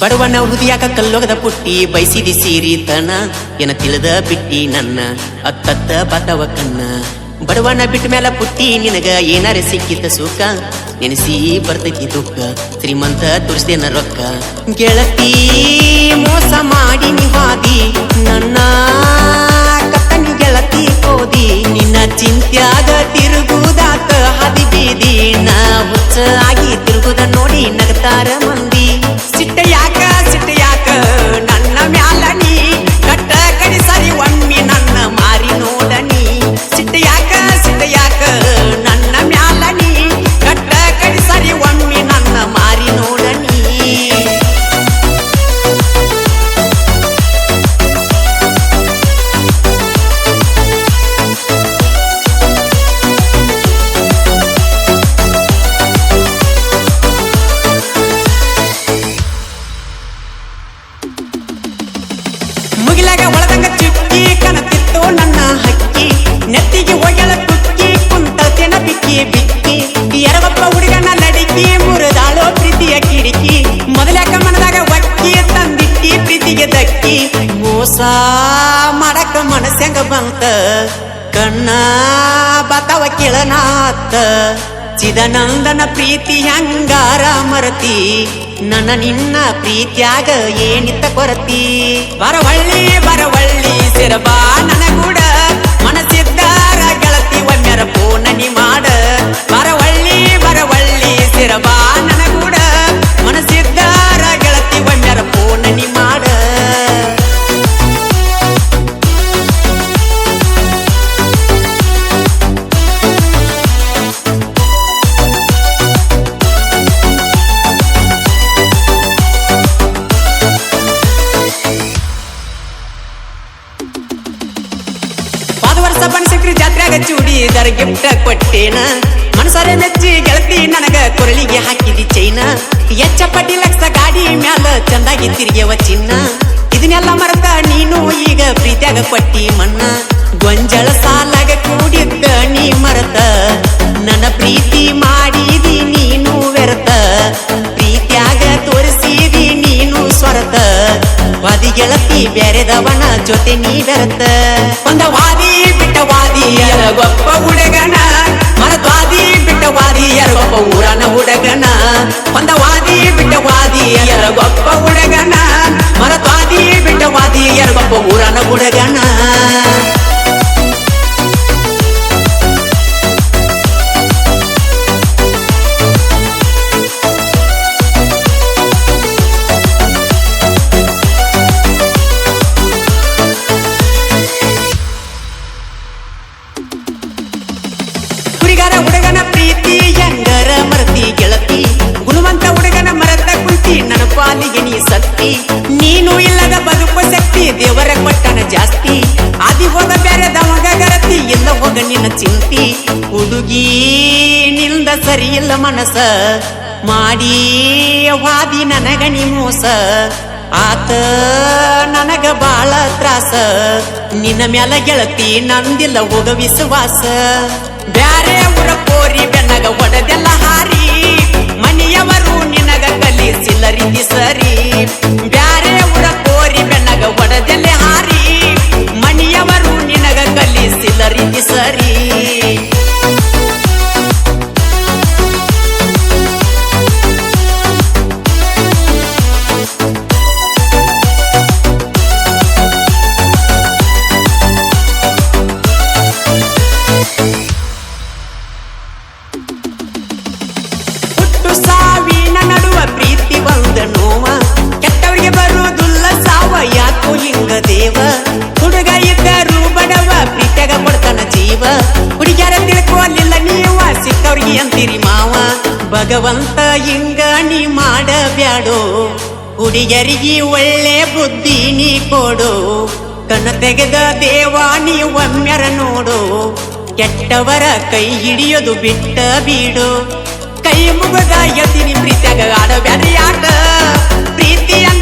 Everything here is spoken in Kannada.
ಬಡವನ ಹೃದಯಾಗ ಕಲ್ಲೊಗದ ಪುಟ್ಟಿ ಬಯಸಿದಿ ಸೀರಿತನ ಏನ ತಿಳಿದ ಬಿಟ್ಟಿ ನನ್ನ, ಅತ್ತತ್ತ ಬತವ ಕಣ್ಣ ಬಡವನ ಬಿಟ್ಟ ಮೇಲೆ ಪುಟ್ಟಿ, ನಿನಗ ಏನಾರ ಸಿಕ್ಕಿತ ಸುಖ? ನೆನೆಸಿ ಬರ್ತೈತಿ ದುಃಖ, ಶ್ರೀಮಂತ ತುರ್ಸೇನ ರೊಕ್ಕ. ಗೆಳತಿ, ಮೋಸ ಮಾಡಿ ನಿವಾದಿ, ನನ್ನ ಕಣ್ಣ ಬತವ ಕೆಳನಾತ. ಚಿದನಂದನ ಪ್ರೀತಿ ಹಂಗಾರ ಮರತಿ. ನನ್ನ ನಿನ್ನ ಪ್ರೀತಿಯಾಗ ಏನಿತ್ತ ಕೊರತಿ. ಬರವಳ್ಳಿ ಬರವಳ್ಳಿ ಸಿರಬಾ ಜಾತ್ರೆಯಾಗ ಚೂಡಿ ದರ ಗಿಫ್ಟ್ ಕೊಟ್ಟೇನ? ಮನಸಾರೆ ಮೆಚ್ಚಿ ಗೆಳತಿ ನನಗ ಕೊರಳಿಗೆ ಹಾಕಿದಿ ಚೈನ. ಎಚ್ಚ ಪಟ್ಟಿ ಲಕ್ಷ ಗಾಡಿ ಮ್ಯಾಲ ಚಂದಾಗಿ ತಿರ್ಗ್ಯವ ಚಿನ್ನ. ಇದನ್ನೆಲ್ಲ ಮರೆತ ನೀನು ಈಗ ಪ್ರೀತ್ಯಾಗ ಕೊಟ್ಟಿ ಮಣ್ಣ ಗೊಂಜಳ ಸಾಲಾಗ ಕೂಡಿದ್ದ ನೀ ಮರತ. ನನ್ನ ಪ್ರೀತಿ ಮಾಡಿದಿ ನೀನು ವ್ಯರ್ಥ. ಪ್ರೀತ್ಯಾಗ ತೋರಿಸಿದಿ ನೀನು ಸ್ವರತ ವಾದಿ ಗೆಳತಿ ಬೇರೆದವನ ಜೊತೆ ನೀ ಬೆರತ ಒಂದ ವಾದಿ ವಾದಿ ಗೊಪ್ಪ ಹುಡುಗನ ಮರದ್ವಾದಿ ಬಿಟ್ಟ ವಾದಿ ಗೊಪ್ಪ ಊರನ ಹುಡುಗನ. ಒಂದ ವಾದಿ ಬಿಟ್ಟ ವಾದಿ ಗೊಪ್ಪ ಹುಡುಗನ ಮರದ್ವಾದಿ ಬಿಟ್ಟ ವಾದಿ ಗೊಪ್ಪ ಊರನ ಹುಡುಗನ. ಪಾಲಿಗೆ ನೀ ಸತ್ತಿ. ನೀನು ಇಲ್ಲದ ಬದುಕು ಶಕ್ತಿ, ದೇವರ ಕೊಟ್ಟನ ಜಾಸ್ತಿ. ಆದಿ ಹೋದ ಬೇರೆ ದಮಗ ಗರತಿ ಇಲ್ಲ ಹೋಗ ನಿನ್ನ ಚಿಂತಿ. ಹುಡುಗಿ, ನಿಲ್ದ ಸರಿ ಇಲ್ಲ ಮನಸ. ಮಾಡಿ ವಾದಿ ನನಗ ನೀ ಮೋಸ. ಆತ ನನಗ ಬಾಳ ತ್ರಾಸ. ನಿನ್ನ ಮ್ಯಾಲ ಗೆಳತಿ ನಂದಿಲ್ಲ ಹೋಗ ವಿಶ್ವಾಸ. ಬ್ಯಾರೆ ಊರ ಕೋರಿ ಬೆನ್ನಗ ಒಡದೆಲ್ಲ ಹಾರಿ. ಕಲಿಸಿಲ್ಲ ರೀತಿ ಸರಿ ಬಂದ ನೋವ ಕೆಟ್ಟವರಿಗೆ ಬರುವುದಿಲ್ಲ ಸಾವ, ಯಾಕೋ ಹಿಂಗ ದೇವ. ಹುಡುಗ ಇದ್ದರು ಬಡವ ಪ್ರೀತಿಯಾಗ ಕೊಡ್ತಾನ ಜೀವ. ಹುಡುಗಿಯರ ತಿಳ್ಕೋಲಿಲ್ಲ ನೀವ, ಸಿಕ್ಕವ್ರಿಗೆ ಅಂತೀರಿ ಮಾವ. ಭಗವಂತ ಹಿಂಗ ನೀ ಮಾಡಬ್ಯಾಡೋ. ಹುಡುಗರಿಗೆ ಒಳ್ಳೆ ಬುದ್ಧಿ ನೀ ಕೊಡು. ಕಣ ತೆಗೆದ ದೇವ ನೀ ಒಮ್ಮೆರ ನೋಡು. ಕೆಟ್ಟವರ ಕೈ ಹಿಡಿಯೋದು ಬಿಟ್ಟ ಬೀಡು. ಕೈ ಮುಗದ ಯತಿನಿ ಪ್ರೀತಿಯಾಗ ಆಡಬ್ಯಾಡ್ರಿ ಆಟ ಪ್ರೀತಿ ಅಂದ